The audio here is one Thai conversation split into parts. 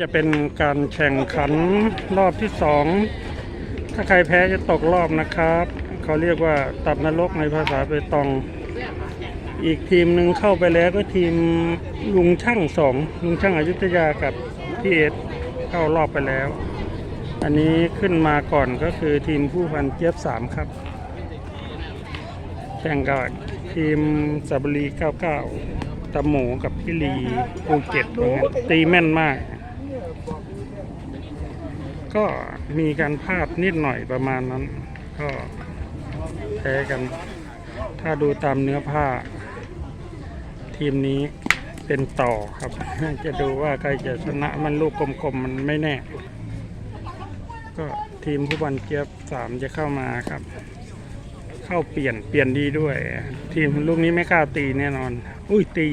จะเป็นการแข่งขันรอบที่สองถ้าใครแพ้จะตกรอบนะครับ เขาเรียกว่าตัดนรกในภาษาเปตอง อีกทีมหนึ่งเข้าไปแล้วก็ทีมลุงช่างสองลุงช่างอายุทยากับพี่เอสเข้ารอบไปแล้ว อันนี้ขึ้นมาก่อนก็คือทีมผู้พันเจี๊ยบสามครับ แข่งกับทีมสับรี99ตะหมูกับพี่ลีภูเก็ตว่างั้นตีแม่นมาก ก็มีการพลาดนิดหน่อยประมาณนั้น ก็แพ้กัน ถ้าดูตามเนื้อผ้า ทีมนี้เป็นต่อครับ จะดูว่าใครจะชนะมันลูกกลมๆมันไม่แน่ ก็ทีมผู้บันเจี๊ยบสามจะเข้ามาครับ เข้าเปลี่ยนเปลี่ยนดีด้วย ทีมลูกนี้ไม่กล้าตีแน่นอน อุ้ยตี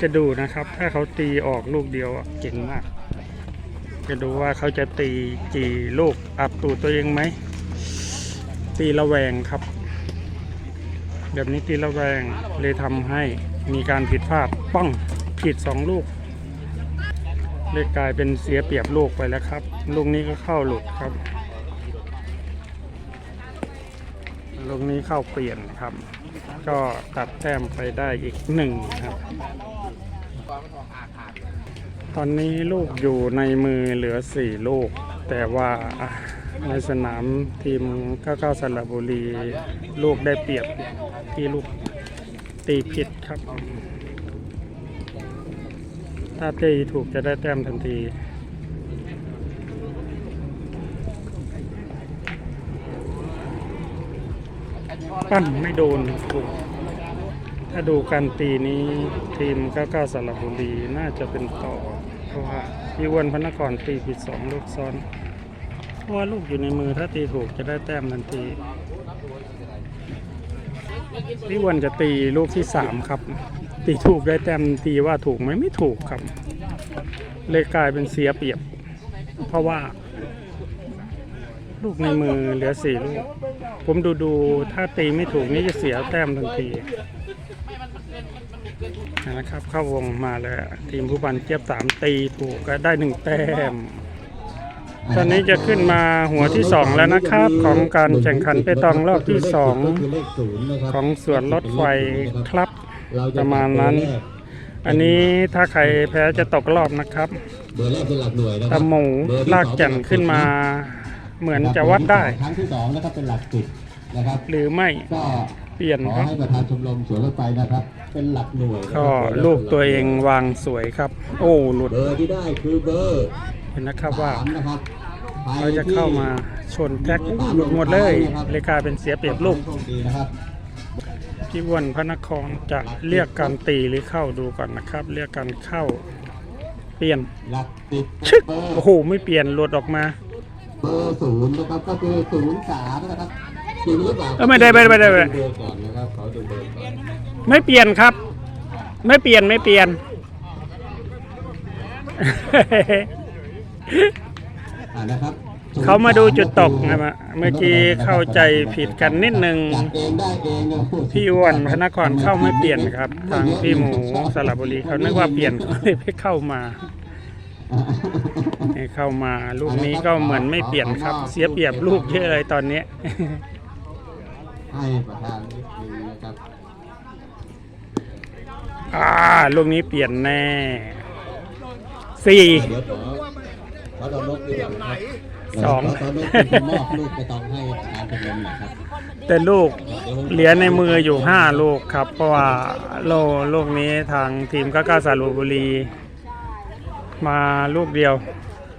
จะดูนะครับ ถ้าเขาตีออกลูกเดียวเก่งมาก จะดูว่าเขาจะตีกี่ลูกอับตูตัวเองไหม ตีระแวงครับ แบบนี้ตีระแวงเลยทำให้มีการผิดพลาดป้องผิดสองลูกเลยกลายเป็นเสียเปรียบลูกไปแล้วครับ ลูกนี้ก็เข้าหลุดครับ ลูกนี้เข้าเปลี่ยนครับ ก็ตัดแต้มไปได้อีกหนึ่งครับ ตอนนี้ลูกอยู่ในมือเหลือสี่ลูก แต่ว่าในสนามทีม99สระบุรี ลูกได้เปรียบที่ลูกตีผิดครับ ถ้าตีถูกจะได้แต้มทันทีปั้นไม่โดนถูกถ้าดูการตีนี้ทีม99สระบุรีน่าจะเป็นต่อ ราะว่าพี่อ้วันพระนครตีผิดสองลูกซ้อนเพราะว่าลูกอยู่ในมือถ้าตีถูกจะได้แต้มทันทีพี่อ้วันจะตีลูกที่สามครับ ตีถูกได้แต้มตีว่าถูกไหมไม่ถูกครับ เลยกลายเป็นเสียเปรียบ เพราะว่า ลูกในมือเหลือสี่ลูก ผมดูดูๆถ้าตีไม่ถูกนี่จะเสียแต้มทันที นะครับ เข้าวงมาเลยทีมผู้พันเจี๊ยบสามตีถูกก็ได้หนึ่งแต้ม ตอนนี้จะขึ้นมาหัวที่สองแล้วนะครับ ของการแข่งขันเปตองรอบที่สองของสวนรถไฟครับประมาณนั้น อันนี้ถ้าใครแพ้จะตกรอบนะครับเบอร์แรกเป็นหลักหน่วยนะคตะรับหมูลากแก่นขึ้นมา เหมือนจะวัดได้ครั้งที่สองนะครับเป็นหลักสิบนะครับหรือไม่ก็ เปลี่ยนขอครับให้ประธานชมรมสวนรถไฟนะครับ เป็นหลักหน่วยนะคก็รับลูกตัวเองวางสวยครับ โอ้หลุดเบอร์ที่ได้คือเบอร์เห็นนะครับว่า สามนะครับเขาจะเข้ามาชนแท็กอู้หลุดหมดเลยเลยกลายเป็นเสียเปรียบลูกโชคดีนะครับพี่อ้วันพระนครจะเรียกการตีหรือเข้าดูก่อนนะครับ เรียกการเข้า เปลี่ยนหลักสิบชึกเบอร์โอ้โหไม่เปลี่ยนหลุดออกมา เบอร์ศูนย์นะครับก็คือศูนย์สามนะครับ จริงหรือเปล่าเออไม่ได้ไม่ได้ไม่ได้ไม่ได้ เบอร์ก่อนนะครับเขาดูเบอร์ก่อนไม่เปลี่ยนครับ ไม่เปลี่ยนไม่เปลี่ยน อ่านะครับเขามาดูจุดตกนะมะเมื่อกี้เข้าใจผิดกันนิดนึงจัดเองได้เองนะพี่อ้วนพระนครเข้าไม่เปลี่ยนครับทางพี่หมูสระบุรีเขานึกว่าเปลี่ยนเขาเลยไม่เข้ามาให้เข้ามาลูกนี้ก็เหมือนไม่เปลี่ยนครับ เสียเปรียบลูกเยอะเลยตอนนี้ ให้ประธานนิดนึงนะครับอ่าลูกนี้เปลี่ยนแน่สี่ เดี๋ยวขอขอตอนนกดีกว่านะครับสองขตอนนกเป็นมอบลูกไปตองให้ประธานชมรมหน่อยครับแต่ลูกเหลือในมืออยู่ห้าลูกครับ เพราะว่าโลลูกนี้ทางทีมก้าก้าสาระบุรี มาลูกเดียว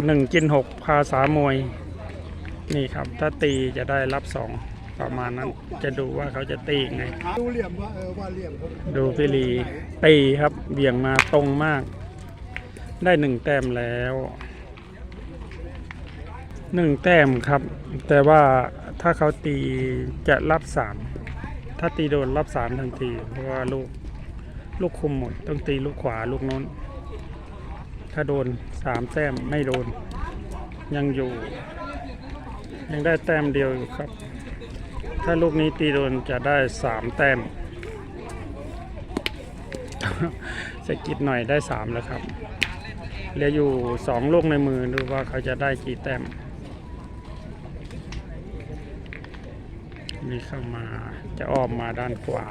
หนึ่งกินหกภาษามวย นี่ครับ ถ้าตีจะได้รับสอง ประมาณนั้นจะดูว่าเขาจะตียังไง ดูเหลี่ยมว่าเออว่าเหลี่ยมผมดูพี่ลีตีครับเบี่ยงมาตรงมาก ได้หนึ่งแต้มแล้วหนึ่งแต้มครับ แต่ว่าถ้าเขาตีจะรับสามถ้าตีโดนรับสามทันทีเพราะว่าลูกลูกคุมหมดต้องตีลูกขวาลูกโน้น ถ้าโดนสามแต้มไม่โดน ยังอยู่ ยังได้แต้มเดียวอยู่ครับ ถ้าลูกนี้ตีโดนจะได้สามแต้มสะกิดหน่อยได้สามแล้วครับเหลืออยู่สองลูกในมือดูว่าเขาจะได้กี่แต้มนี่เข้ามาจะอ้อมมาด้านขวา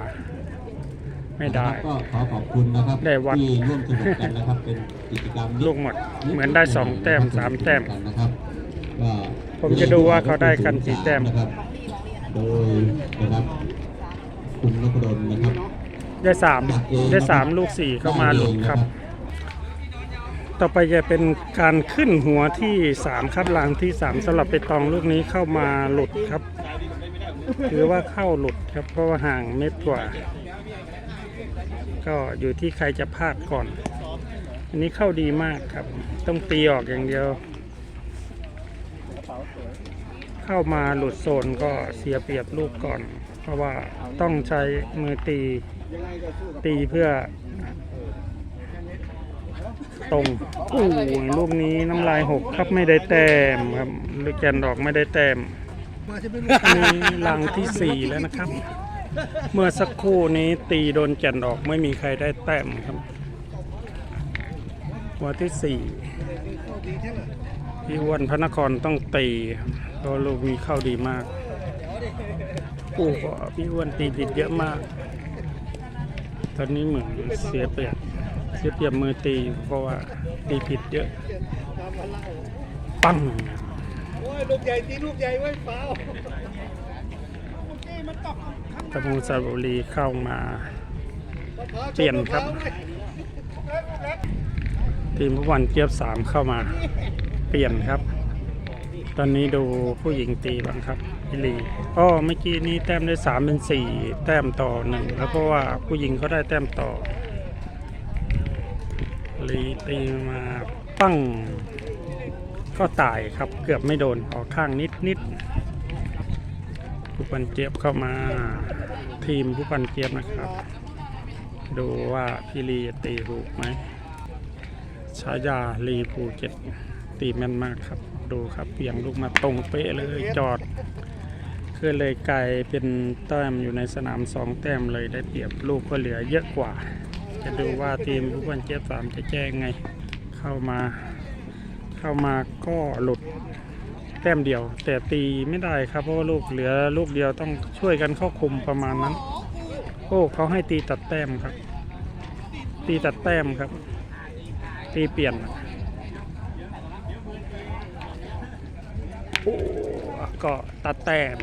ไม่ได้ก็ขอขอบคุณนะครับได้วัดที่ร่วมสนุกกันนะครับเป็นกิจกรรมลูกหมดเหมือนได้สองแต้มสามแต้มนะครับก็ผมจะดูว่าเขาได้กันกี่แต้มนะครับ โดยนะครับคุณนพดลนะครับ ได้สามได้สามลูกสี่เข้ามาหลุดครับ ต่อไปจะเป็นการขึ้นหัวที่สามครับรางที่สามสำหรับไปตองลูกนี้เข้ามาหลุดครับถือว่าเข้าหลุดครับเพราะว่าห่างเม็ดกว่า ก็อยู่ที่ใครจะพลาดก่อน อันนี้เข้าดีมากครับ ต้องตีออกอย่างเดียว เข้ามาหลุดโซนก็เสียเปรียบลูกก่อน เพราะว่าต้องใช้มือตีตีเพื่อ ตรงอู้ลูกนี้น้ำลายหกครับไม่ได้แต้มครับลูกแกนดอกไม่ได้แต้มมีลังที่สี่แล้วนะครับ เมื่อสักครู่นี้ตีโดนแกนออกไม่มีใครได้แต้มครับหัวที่สี่พี่อ้วนพระนครต้องตีครับ เพราะลูกนี้เข้าดีมากโอ้โหพี่อ้วนตีผิดเยอะมาก ตอนนี้เหมือนเสียเปรียบเสียเปรียบมือตีอยู่เพราะว่าตีผิดเยอะ ปังโอ้ยลูกใหญ่ตีลูกใหญ่ไว้เปล่าตะมูสระบุรีเข้ามา เปลี่ยนครับ ทีมผู้วันเกียบสามเข้ามา เปลี่ยนครับ ตอนนี้ดูผู้หญิงตีบ้างครับพี่ลีอ๋อเมื่อกี้นี้แต้มได้สามเป็นสี่แต้มต่อหนึ่งแล้วเพราะว่าผู้หญิงเขาได้แต้มต่อลีตีมาปั้งก็ตายครับเกือบไม่โดนออกข้างนิดนิดผู้ปันเจี๊ยบเข้ามาทีมผู้ปันเจี๊ยบนะครับ ดูว่าพี่ลีจะตีถูกไหมฉายาลีภูเก็ตตีแม่นมากครับ ดูครับเปี่ยงลูกมาตรงเป๊ะเลยจอดคือเลยไกลเป็นแต้มอยู่ในสนามสองแต้มเลยได้เปรียบลูกก็เหลือเยอะกว่า จะดูว่าทีมผู้ปันเจี๊ยบสามจะแจ้งไงเข้ามาเข้ามาก็หลุดแต้มเดียว แต่ตีไม่ได้ครับเพราะว่าลูกเหลือลูกเดียวต้องช่วยกันเข้าคุมประมาณนั้น โอ้เขาให้ตีตัดแต้มครับ ตีตัดแต้มครับ ตีเปลี่ยนโอ้ ก็ตัดแต้ม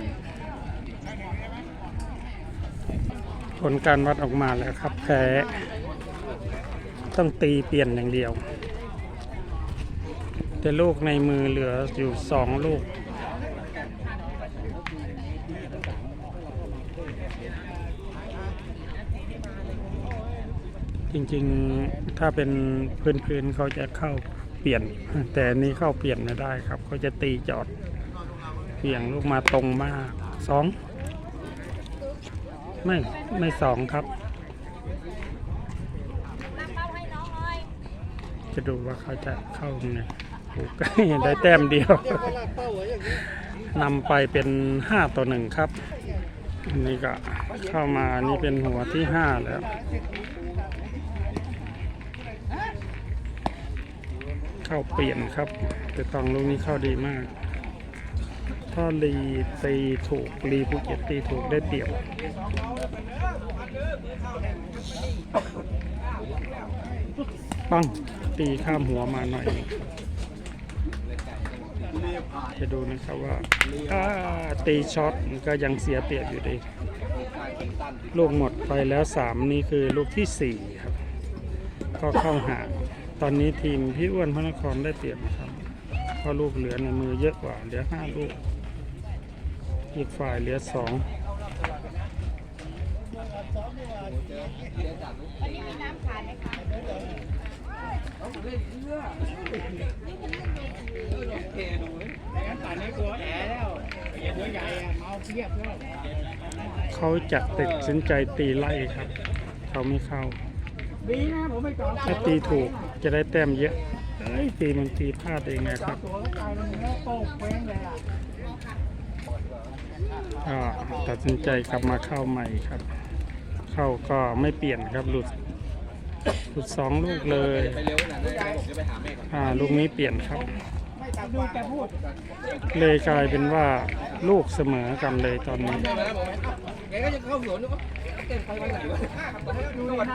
ผลการวัดออกมาแล้วครับแพ้ต้องตีเปลี่ยนอย่างเดียว แต่ลูกในมือเหลืออยู่สองลูก จริงๆถ้าเป็นพื้นๆเขาจะเข้าเปลี่ยน แต่นี้เข้าเปลี่ยนไม่ได้ครับ เขาจะตีจอด เพียงลูกมาตรงมากสองไม่ไม่สองครับ จะดูว่าเขาจะเข้าไงโอ้ก็ได้แต้มเดียวเรียกว่าลากเป้าเหรออย่างนี้นำไปเป็นห้าต่อหนึ่งครับอันนี้ก็เข้ามานี่เป็นหัวที่ห้าแล้วเข้าเปลี่ยนครับ แต่ตองลูกนี้เข้าดีมาก ถ้าลีตีถูกลีภูเก็ตตีถูกได้เปรียบปังตีข้ามหัวมาหน่อย จะดูนะครับว่าถ้าตีช็อตก็ยังเสียเปรียบอยู่ดี ลูกหมดไปแล้วสามนี่คือลูกที่สี่ครับ ก็เข้าหา ตอนนี้ทีมพี่อ้วนพระนครได้เปรียบนะครับเพราะลูกเหลือในมือเยอะกว่าเหลือห้าลูก อีกฝ่ายเหลือสองเขาจะติดสินใจตีไล่ครับ เขาไม่เข้าถ้าตีถูกจะได้แต้มเยอะตีมันตีพลาดเองไงครับ กลายเป็นเนื้อโป้งเป้งเลยอะก็ตัดสินใจกลับมาเข้าใหม่ครับ เข้าก็ไม่เปลี่ยนครับหลุดสุดสองลูกเลยไปเร็วขนาดนั้นผมจะไปหาแม่ก่อนอ่าลูกนี้เปลี่ยนครับดูแกพูดเลยกลายเป็นว่าลูกเสมอกันเลยตอนนี้แม่มาแล้วบอกแกก็จะเข้าสวนก็เต้นไปวันไหนวะก็วัน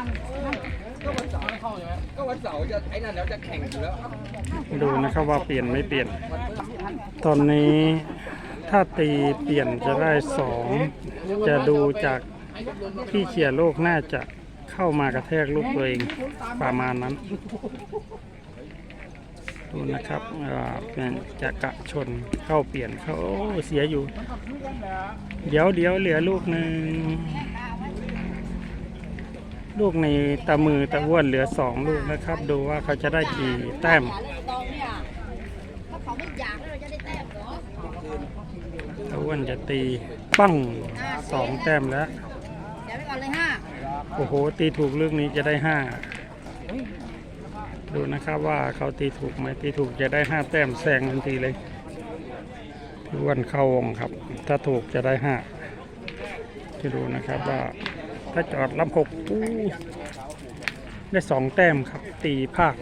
ก็วันเสาร์เข้าใช่ไหมก็วันเสาร์จะไอ้นั่นแล้วจะแข่งอยู่แล้วดูนะครับว่าเปลี่ยนไม่เปลี่ยน ตอนนี้ ถ้าตีเปลี่ยนจะได้สองจะดูจากที่เขี่ยรโลกน่าจะเข้ามากระแทกลูกตัวเองประมาณนั้น ดูนะครับเป็นจะกะชนเข้าเปลี่ยนเขาเสียอยู่ เดี๋ยวเดี๋ยวเหลือลูกหนึ่งลูกในตามือตะอ้วนเหลือสองลูกนะครับ ดูว่าเขาจะได้กี่แต้ม อ้วนจะตีปั้งสองแต้มแล้ว เดี๋ยวไปก่อนเลยห้าโอ้โห ตีถูกลูกนี้จะได้ห้าดูนะครับว่าเขาตีถูกไหมตีถูกจะได้ห้าแต้มแซงทันทีเลยตะอ้วนเข้าวงครับ ถ้าถูกจะได้ห้าจะดูนะครับว่า ถ้าจอดลำหกอู้ได้สองแต้มครับ ตีภาค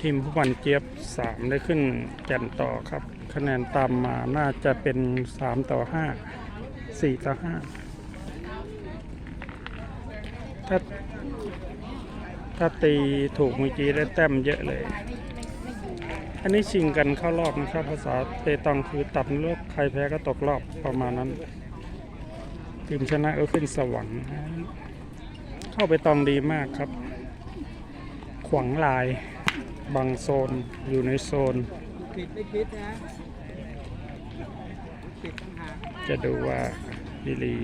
ทีมผู้บันเจี๊ยบสามได้ขึ้นแก่นต่อครับ คะแนนตามมาน่าจะเป็นสามต่อห้าสี่ต่อห้าถ้าถ้าตีถูกเมื่อกี้ได้แต้มเยอะเลย อันนี้ชิงกันเข้ารอบนะครับ ภาษาเปตองคือตับเลือกใครแพ้ก็ตกรอบประมาณนั้น ทีมชนะก็ขึ้นสวรรค์เข้าไปตองดีมากครับ ขวางลายบางโซนอยู่ในโซน ปิดไม่ปิดนะปิดต่างหากจะดูว่าลีลี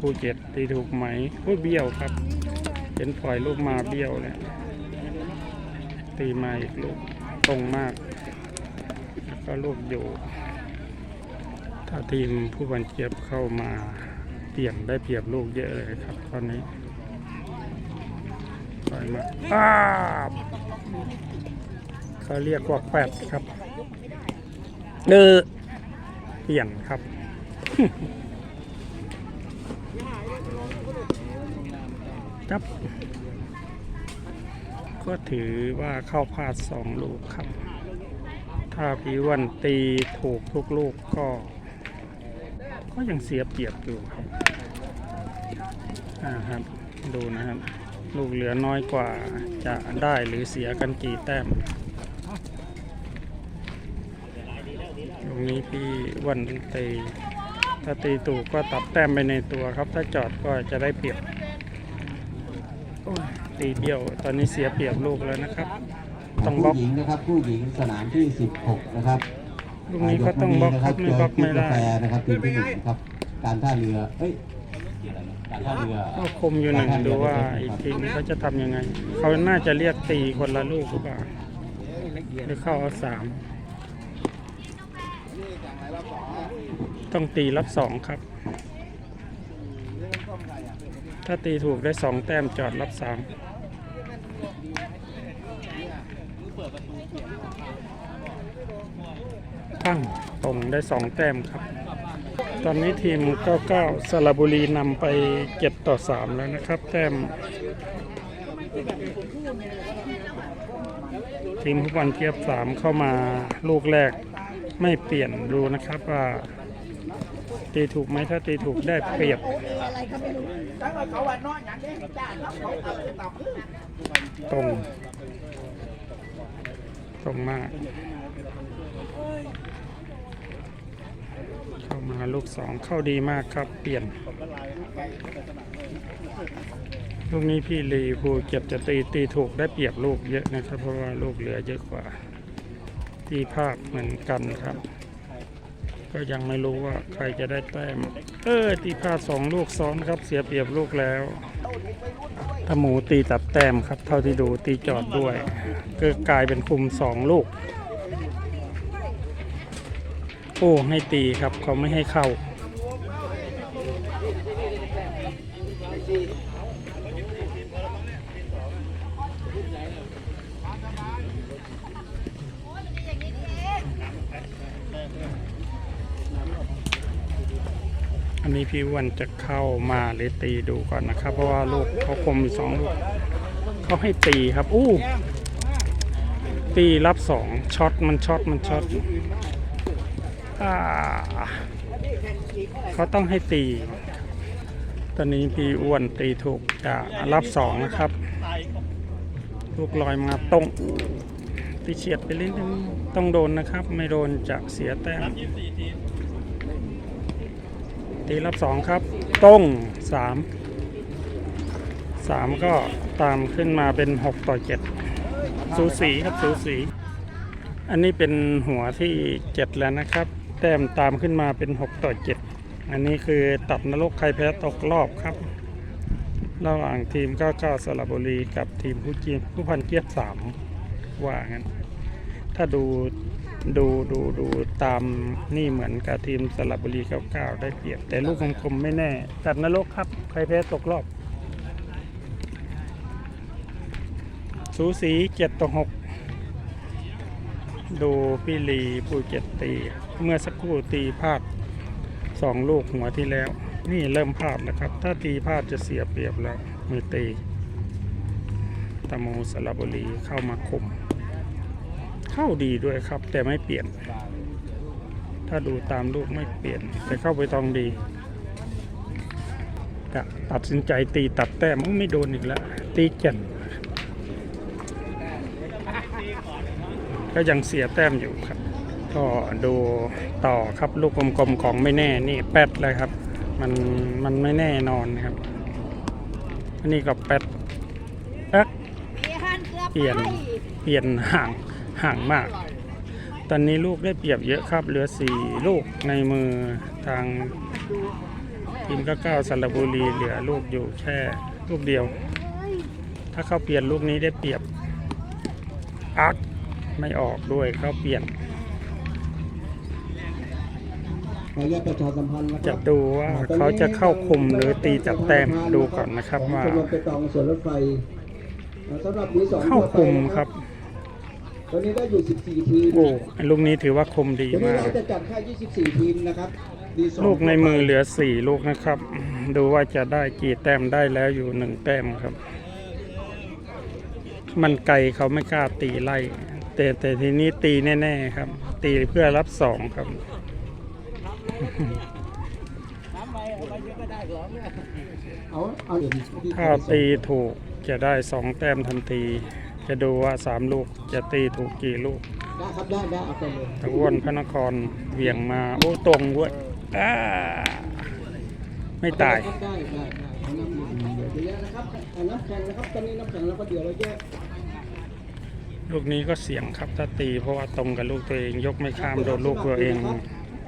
ภูเก็ตตีถูกไหมผู้เบี้ยวครับ เห็นปล่อยลูกมาเบี้ยวเนี่ยตีมาอีกลูกตรงมากแล้วก็ลูกอยู่ ถ้าทีมผู้บันเจ็บเข้ามาเปลี่ยนได้เปรียบลูกเยอะเลยครับตอนนี้ปล่อยมาอ้าบ เขาเรียกว่าแปดครับเออเปลี่ยนครับ ครับ ก็ถือว่าเข้าพลาดสองลูกครับ ถ้าพี่อ้วันตีถูกทุกลูกก็ ก็ยังเสียเปรียบอยู่ครับอ่าครับ ดูนะครับ ลูกเหลือน้อยกว่าจะได้หรือเสียกันกี่แต้ม รงนี้พี่อ้วันตีถ้าตีถูกก็ตัดแต้มไปในตัวครับ ถ้าจอดก็จะได้เปรียบโอ้ยตีเบี้ยวตอนนี้เสียเปรียบลูกแล้วนะครับ ต้องบล็ผู้อกหญิงนะครับผู้หญิงสนามที่ 16 นะครับลูกนี้ก็ต้องบล็อกครับไม่บล็อกไม่ได้กาแฟนะครับทีมที่หนึ่งครับ การท่าเรือเอ้ยอะไรนะการท่าเรือก็คมอยู่หนึ่งดูว่าอีกทีมเขาจะทำยังไงเขาน่าจะเรียกตีคนละลูกหรือเปล่าหรือเข้าเอาสาม ต้องตีรับสองครับ ถ้าตีถูกได้สองแต้มจอดรับสามตั้งตรงได้สองแต้มครับ ตอนนี้ทีม 99 สระบุรีนำไป 7 ต่อ 3 แล้วนะครับ แต้ม ทีมฟุตบอลเทียบ3 เข้ามาลูกแรกไม่เปลี่ยนดูนะครับว่า ตีถูกไหมถ้าตีถูกได้เปรียบอะไรก็ไม่รู้ตั้งแต่เขาวันน้อยอย่างนี้จ้าเขาเขาเอาไปตอบตรง ตรงมาก เข้ามาลูกสองเข้าดีมากครับ เปลี่ยน ลูกนี้พี่ลีภูเก็บจะตีตีถูกได้เปรียบลูกเยอะนะครับ เพราะว่าลูกเหลือเยอะกว่า ตีภาพเหมือนกันครับ ก็ยังไม่รู้ว่าใครจะได้แต้ม เออตีพลาดสองลูกซ้อนครับ เสียเปรียบลูกแล้วถ้าหมูตีตับแต้มครับ เท่าที่ดูตีจอดด้วย ก็กลายเป็นคุมสองลูก โอ้ให้ตีครับเขาไม่ให้เข้า พี่วันจะเข้ามาหรือตีดูก่อนนะครับ เพราะว่าลูกเขาคมสองลูกเขาให้ตีครับ อู้ ตีรับสองช็อตมันช็อตมันช็อตอเขาต้องให้ตี ตอนนี้พี่อ้วนตีถูกจะรับสองนะครับ ลูกลอยมาตรงตีเฉียดไปนิดนึงต้องโดนนะครับ ไม่โดนจะเสียแต้ม ตีรับสองครับตรงสามสามก็ตามขึ้นมาเป็นหกต่อเจ็ดสูสีครับสูสี อันนี้เป็นหัวที่เจ็ดแล้วนะครับ แต้มตามขึ้นมาเป็นหกต่อเจ็ดอันนี้คือตัดนรกใครแพ้ตกรอบครับ ระหว่างทีมก้าก้าสระบุรีกับทีมผู้จีนผู้พันเกียรติสามว่างั้น ถ้าดู ดูดูดูตามนี่เหมือนกับทีมสระบุรีเก้าเก้าได้เปรียบ แต่ลูกคมๆไม่แน่ตัดนรกครับ ใครแพ้ตกรอบ สูสีเจ็ดต่อหกดูพี่ลีผู้เจ็ดตี เมื่อสักครู่ตีพลาดสองลูกหัวที่แล้ว นี่เริ่มพลาดแล้วครับ ถ้าตีพลาดจะเสียเปรียบแล้วมือตีตะโมสระบุรีเข้ามาคม เข้าดีด้วยครับ แต่ไม่เปลี่ยน ถ้าดูตามลูกไม่เปลี่ยน แต่เข้าไปตองดีกะตัดสินใจตีตัดแต้มไม่โดนอีกแล้ว ตีแก่นก็ยังเสียแต้มอยู่ครับ ก็ดูต่อครับลูกกลมๆของไม่แน่นี่แปดเลยครับ มันมันไม่แน่นอนนะครับ อันนี้ก็แปดแป๊กเปลี่ยนเปลี่ยนห่าง ห่างมาก ตอนนี้ลูกได้เปรียบเยอะครับ เหลือสี่ลูกในมือทางทีมก้าเก้าสระบุรีเหลือลูกอยู่แค่ลูกเดียว ถ้าเขาเปลี่ยนลูกนี้ได้เปรียบอักไม่ออกด้วยเขาเปลี่ยนขออนุญาตประชาสัมพันธ์นะคจะรับดูว่าเขาจะเข้าคุมหรือตีจับแต้มดูก่อนนะครับว่าชมรมไปตองสวนรถไฟสำหรับปีสองเข้าคุมครับ ตอนนี้ได้อยู่ 14 ทีมโอ้ลูกนี้ถือว่าคมดีทีนี้มาก เราจะจัดแค่ 24 ทีมนะครับดีสองลูกในมือเหลือสี่ลูกนะครับ ดูว่าจะได้กี่แต้มได้แล้วอยู่หนึ่งแต้มครับ มันไกลเขาไม่กล้าตีไล่ แต่แต่ทีนี้ตีแน่ๆครับ ตีเพื่อรับสองครับน้ำไปเอาไปเยอะก็ได้หรอเนี่ยเอาเอาเหรียญที่ถ้าตีถูกจะได้สองแต้มทันที จะดูว่าสามลูกจะตีถูกกี่ลูกได้ครับได้ได้เอาไปเลยตะวันพระนครเหวี่ยงมาโอ้ตรงด้วยอ้าไม่ตายได้ได้ได้เอาน้ำเหรียญเดี๋ยวเยอะนะครับเอาน้ำแข็งนะครับตอนนี้น้ำแข็งเราก็เดี๋ยวเราแยกลูกนี้ก็เสี่ยงครับถ้าตีเพราะว่าตรงกับลูกตัวเองยกไม่ข้ามโดนลูกตัวเอง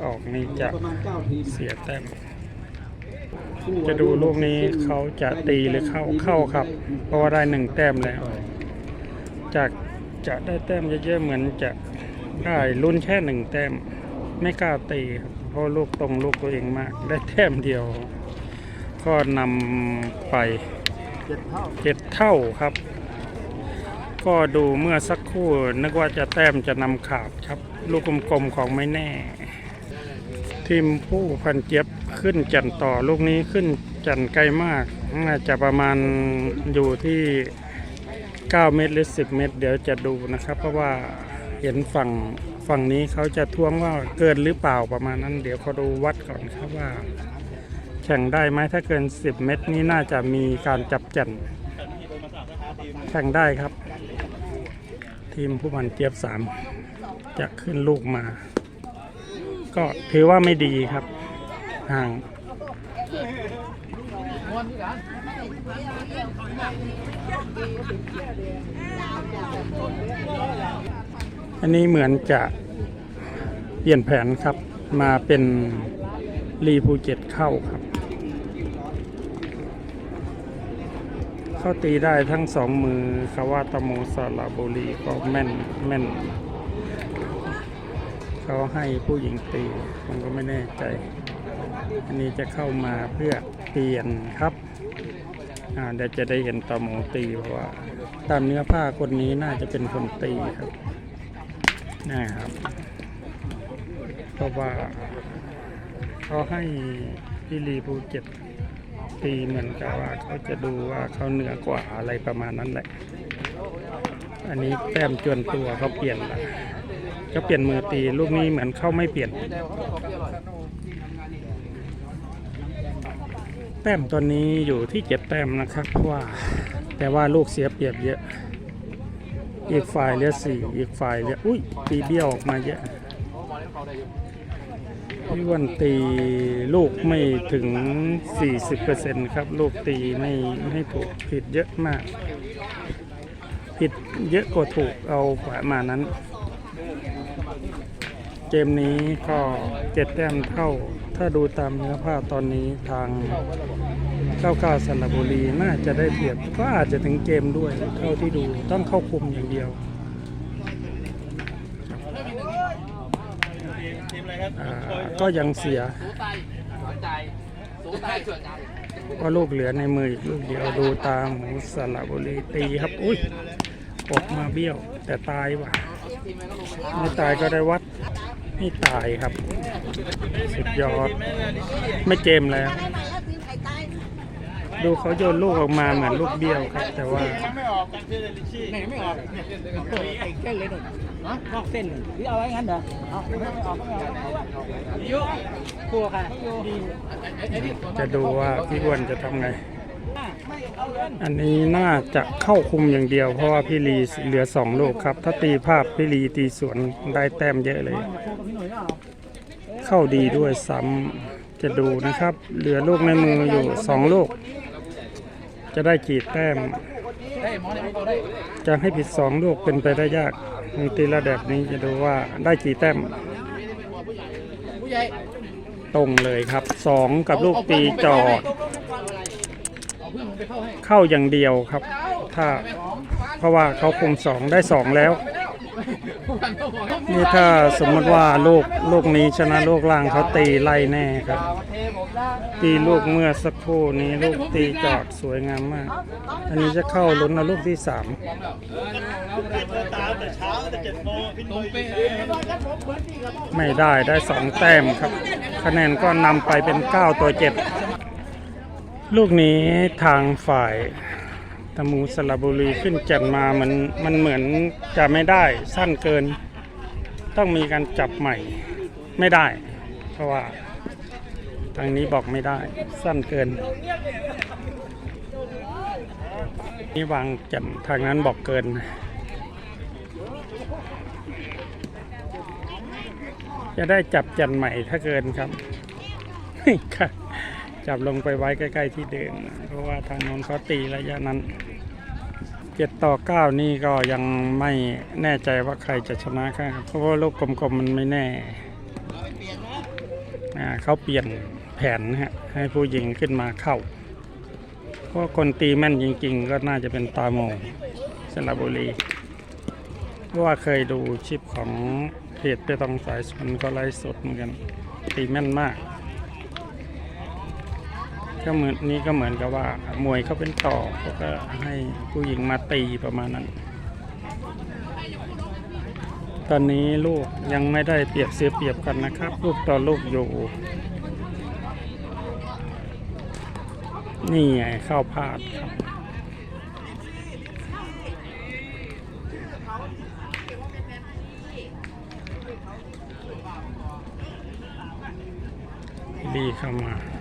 ออกนี่จะประมาณ9ทีมเสียแต้มจะดูลูกนี้เขาจะตีหรือเข้าเข้าครับ เพราะว่าได้หนึ่งแต้มแล้ว จากจะได้แต้มเยอะๆเหมือนจะได้ลุ้นแค่หนึ่งแต้ม ไม่กล้าตีครับเพราะลูกตรงลูกตัวเองมาก ได้แต้มเดียว ก็นำไปเจ็ดเท่าครับ ก็ดูเมื่อสักครู่นึกว่าจะแต้มจะนำขาดครับ ลูกกลมๆของไม่แน่ ทีมผู้พันเจี๊ยบขึ้นจันต่อลูกนี้ขึ้นจันไกลมากน่าจะประมาณอยู่ที่ 9 เมตรหรือ 10 เมตร เดี๋ยวจะดูนะครับ เพราะว่าเห็นฝั่งฝั่งนี้เขาจะท้วงว่าเกินหรือเปล่าประมาณนั้น เดี๋ยวเขาดูวัดก่อนครับว่า แข่งได้ไหมถ้าเกิน 10 เมตรนี้น่าจะมีการจับจันแข่งได้ครับ ทีมผู้พันเจี๊ยบสามจะขึ้นลูกมา ก็ถือว่าไม่ดีครับ ห่าง อันนี้เหมือนจะเปลี่ยนแผนครับ มาเป็นรีภูเก็ตเข้าครับ เข้าตีได้ทั้งสองมือคาวาตโมสระบุรีก็แม่นแม่น เขาให้ผู้หญิงตีผมก็ไม่แน่ใจ อันนี้จะเข้ามาเพื่อเปลี่ยนครับ เดี๋ยวจะได้เห็นตอหมูตีเพราะว่า ตามเนื้อผ้าคนนี้น่าจะเป็นคนตีครับนะครับ เพราะว่าเขาให้พี่ลีภูเก็ตตีเหมือนกับว่าเขาจะดูว่าเขาเหนือกว่าอะไรประมาณนั้นแหละ อันนี้แต้มจวนตัวเขาเปลี่ยนละก็เปลี่ยนมือตีลูกนี้เหมือนเขาไม่เปลี่ยน แต้มตัวนี้อยู่ที่เจ็ดแต้มนะครับเพราะว่าแต่ว่าลูกเสียเปรียบเยอะอีกฝ่ายเหลือสี่อีกฝ่ายเหลืออุ้ยตีเบี้ยวออกมาเยอะพี่วันตีลูกไม่ถึง 40%ครับ ลูกตีไม่ไม่ถูกผิดเยอะมาก ผิดเยอะกว่าถูกเอาประมาณนั้น เกมนี้ก็เจ็ดแต้มเท่า ถ้าดูตามเนื้อผ้าตอนนี้ทาง99สระบุรีน่าจะได้เปรียบก็อาจจะถึงเกมด้วยเท่าที่ดูต้องเข้าคุมอย่างเดียวก็ยังเสียเพราะลูกเหลือในมืออีกลูกเดียวดูตามหมูสระบุรีตีครับ อุ้ยออกมาเบี้ยว แต่ตายว่ะไม่ตายก็ได้วัดไม่ตายครับ สุดยอด ไม่เกมแล้ว ดูเขาโยนลูกออกมาเหมือนลูกเบี้ยวครับ แต่ว่าไม่ออกไหนไม่ออกเนี่ยเปิดไอ้เส้นเลยหนึ่งฮะนอกเส้นหนึ่งหรือเอาไว้งั้นเหรอเอาไม่ออกไม่ออกยุกลัวค่ะจะดูว่าพี่อ้วนจะทำไง อันนี้น่าจะเข้าคุมอย่างเดียว เพราะว่าพี่ลีเหลือสองลูกครับ ถ้าตีภาพพี่ลีตีสวนได้แต้มเยอะเลย เข้าดีด้วยซ้ำจะดูนะครับ เหลือลูกในมืออยู่สองลูก จะได้กี่แต้ม จะให้ผิดสองลูกเป็นไปได้ยากมีตีระดับนี้จะดูว่าได้กี่แต้ม ตรงเลยครับสองกับลูกตีจอด เข้าอย่างเดียวครับ ถ้าเพราะว่าเขาคุมสองได้สองแล้ว นี่ถ้าสมมติว่าลูกลูกนี้ชนะลูกล่างเขาตีไล่แน่ครับ ตีลูกเมื่อสักครู่นี้ลูกตีจอดสวยงามมาก อันนี้จะเข้าลุ้นเอาลูกที่สามไม่ได้ได้สองแต้มครับ คะแนนก็นำไปเป็นเก้าตัวเจ็ดลูกนี้ทางฝ่าย ตะมูสระบุรีขึ้นจัดมามันมันเหมือนจะไม่ได้สั้นเกิน ต้องมีการจับใหม่ไม่ได้ เพราะว่า ทางนี้บอกไม่ได้ สั้นเกิน นี่วางจันทางนั้นบอกเกินจะได้จับจันใหม่ถ้าเกินครับค่ะ จับลงไปไว้ใกล้ ๆ ที่เดิม เพราะว่าทางโนนเขาตีระยะนั้นเจ็ดต่อเก้านี่ก็ยังไม่แน่ใจว่าใครจะชนะครับเพราะว่าลูกกลมๆมันไม่แน่อ่าเขาเปลี่ยนแผนนะฮะให้ผู้หญิงขึ้นมาเข้า เพราะคนตีแม่นจริง ๆ ก็น่าจะเป็นตาโมสระบุรี เพราะว่าเคยดูชิปของเพจเปตองสายชนก็ไลฟ์สดเหมือนกัน ตีแม่นมาก ก็เหมือนนี้ก็เหมือนกับว่ามวยเขาเป็นต่อเขาก็ให้ผู้หญิงมาตีประมาณนั้น ตอนนี้ลูกยังไม่ได้เปรียบเสียเปรียบกันนะครับ ลูกต่อลูกอยู่ นี่ไงเข้าพลาดครับดีเข้ามา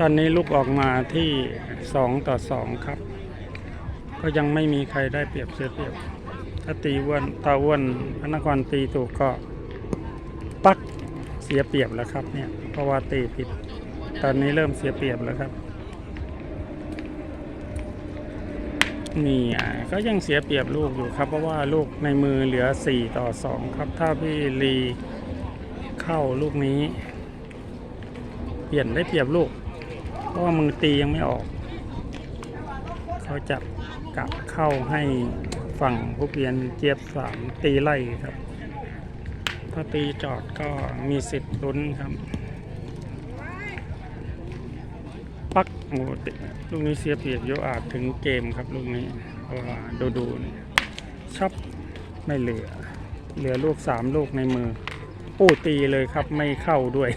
ตอนนี้ลูกออกมาที่สองต่อสองครับ ก็ยังไม่มีใครได้เปรียบเสียเปรียบ ถ้าตีอ้วนตาอ้วนพระนครตีถูกก็ปักเสียเปรียบแล้วครับเนี่ยเพราะว่าตีผิด ตอนนี้เริ่มเสียเปรียบแล้วครับนี่ก็ยังเสียเปรียบลูกอยู่ครับ เพราะว่าลูกในมือเหลือ 4 ต่อ 2 ครับ ถ้าพี่ลีเข้าลูกนี้ เปลี่ยนได้เปรียบลูก ราะว่ามือตียังไม่ออก เขาจับกลับเข้าให้ฝั่งผู้เปลี่ยนเจี๊ยบสามตีไล่ครับ ถ้าตีจอดก็มีสิทธิ์ลุ้นครับ ปักโอ้โหลูกนี้เสียเปรียบเยอาจถึงเกมครับลูกนี้เพราะว่าดูดูๆนี่ชอบไม่เหลือ เหลือลูกสามลูกในมือปู้ตีเลยครับไม่เข้าด้วย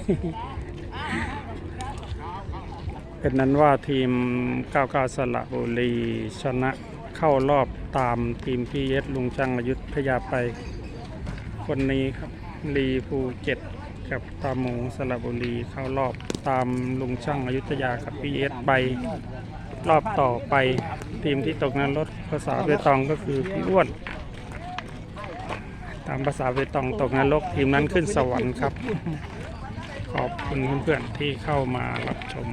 เป็นนั้นว่าทีม 99 สระบุรีชนะเข้ารอบตามทีมพีเอสลุงจังอยุธยาไป คนนี้ครับลีภูเก็ตกับตาหมูสระบุรีเข้ารอบตามลุงช่างอยุธยากับพีเอสไป รอบต่อไปทีมที่ตกนั้นรถภาษาเบตองก็คือพี่อ้วน ตามภาษาเบตองตกนรกทีมนั้นขึ้นสวรรค์ครับ ขอบคุณเพื่อนๆที่เข้ามารับชม